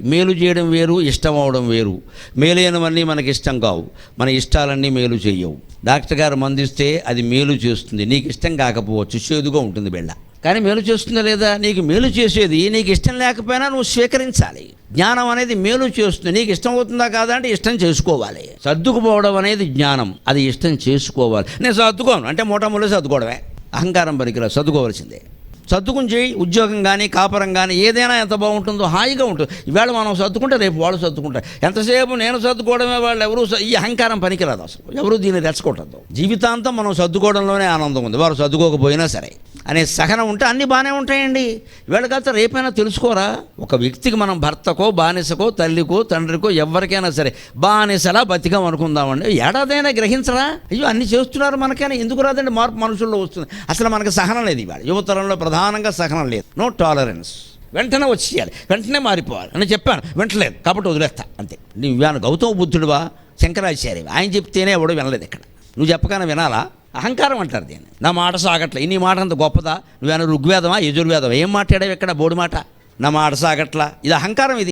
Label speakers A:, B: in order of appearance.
A: మేలు చేయడం వేరు ఇష్టం అవడం వేరు. మేలైనవన్నీ మనకి ఇష్టం కావు. మన ఇష్టాలన్నీ మేలు చేయవు డాక్టర్ గారు మందిస్తే అది మేలు చేస్తుంది. నీకు ఇష్టం కాకపోవచ్చు చేదుగా ఉంటుంది బిళ్ళ. కానీ మేలు చేస్తుందా లేదా? నీకు మేలు చేసేది నీకు ఇష్టం లేకపోయినా నువ్వు స్వీకరించాలి. జ్ఞానం అనేది మేలు చేస్తుంది. నీకు ఇష్టం అవుతుందా కాదా అంటే ఇష్టం చేసుకోవాలి. సర్దుకుపోవడం అనేది జ్ఞానం. అది ఇష్టం చేసుకోవాలి. నేను సర్దుకోను. అంటే మూటములు సర్దుకోవడమే. అహంకారం పనికిరా సర్దుకోవాల్సిందే. సర్దుకుని చేయి ఉద్యోగం కానీ కాపరం కానీ ఏదైనా ఎంత బాగుంటుందో హాయిగా ఉంటుంది ఈవేళ మనం సర్దుకుంటే రేపు వాళ్ళు సర్దుకుంటారు. ఎంతసేపు నేను సర్దుకోవడమే వాళ్ళు ఎవరు ఈ అహంకారం పనికిరాదు అసలు. ఎవరు దీన్ని రెచ్చగొట్టద్దు. జీవితాంతం మనం సర్దుకోవడంలోనే ఆనందం ఉంది. వారు సర్దుకోకపోయినా సరే. అనే సహనం ఉంటే అన్నీ బాగానే ఉంటాయండి. ఈవేళ కాస్త రేపైనా తెలుసుకోరా? ఒక వ్యక్తికి మనం భర్తకో బానిసకో తల్లికో తండ్రికో ఎవరికైనా సరే బానిసలా బతికం అనుకుందామండి. ఏడాదైనా గ్రహించరా? అయ్యో అన్ని చేస్తున్నారు మనకైనా. ఎందుకు రాదండి? మార్పు మనుషుల్లో వస్తుంది. అసలు మనకు సహనం లేదు ఇవాళ. యువతరంలో ప్రధాన ప్రధానంగా సహనం లేదు. నో టాలరెన్స్ వెంటనే వచ్చేయాలి. వెంటనే మారిపోవాలి. అని చెప్పాను వెంటలేదు కాబట్టి వదిలేస్తా. అంతే. నువ్వు ఇవాళ గౌతమ బుద్ధుడువా? శంకరాచార్య ఆయన చెప్తేనే ఎవడు వినలేదు ఇక్కడ. నువ్వు చెప్పగానే వినాలా? అహంకారం అంటారు దీన్ని. నా మాట సాగట్లే. నీ మాట అంత గొప్పదా? నువ్వేనా ఋగ్వేదమా? యజుర్వేదమా? ఏం మాట్లాడావు ఇక్కడ? బోడి మాట? నా మాట సాగట్లా? ఇది అహంకారం ఇది.